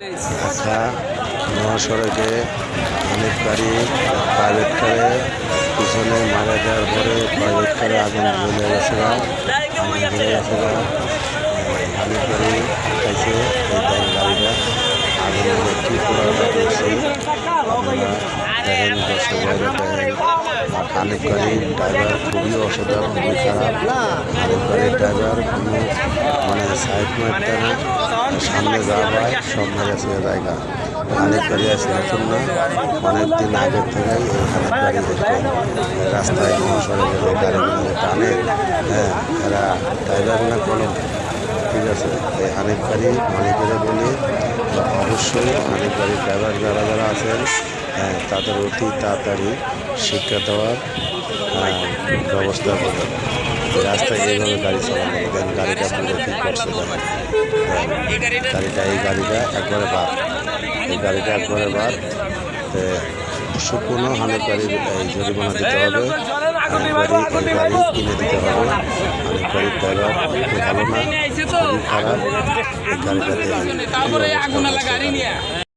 আচ্ছা মহাসড়কে অনেক গাড়ি প্রাইভেট কারে পিছনে মারা যাওয়ার পরে প্রাইভেট কারে আগুন জ্বলে গেছে গা, আগুন জ্বলে গেছে অনেক গাড়ি খাইছে এই দেন গাড়িটা। আগুন দেখি পুরোটা দেখছি আপনারা দেখেন দর্শক ভাইরা দেখেন গাড়ির ড্রাইভার খুবই অসাধারণ খুবই খারাপ অনেক গাড়ির ড্রাইভার কোনো মানে সাইড মারতে না সামনে যাওয়া হয় সব মেরে ছেড়ে জায়গা অনেক গাড়ি আছে এখন না, অনেক দিন আগের থেকেই এই অনেক গাড়ি রাস্তায় মহাসড়ে গেলে গাড়িগুলো টানে হ্যাঁ এরা ড্রাইভার না কোনো ঠিক আছে? এই হানিফ গাড়ি মালিকেরা বলি অবশ্যই হানিফ গাড়ির ড্রাইভার যারা যারা আছেন হ্যাঁ, তাদের অতি তাড়াতাড়ি শিক্ষা দেওয়ার ব্যবস্থা করবেন রাস্তায় এইভাবে গাড়ি চালানো দেন গাড়িটা পুরো কী করছে হ্যাঁ, গাড়িটা এই গাড়িটা একবারে বাদ। এই গাড়িটা একবারে বাদ। সম্পূর্ণ হানিফ গাড়ির জরিমানা দিতে হবে। কিনে দিতে হবে গাড়ির ড্রাইভার ভালো না। খারাপ এই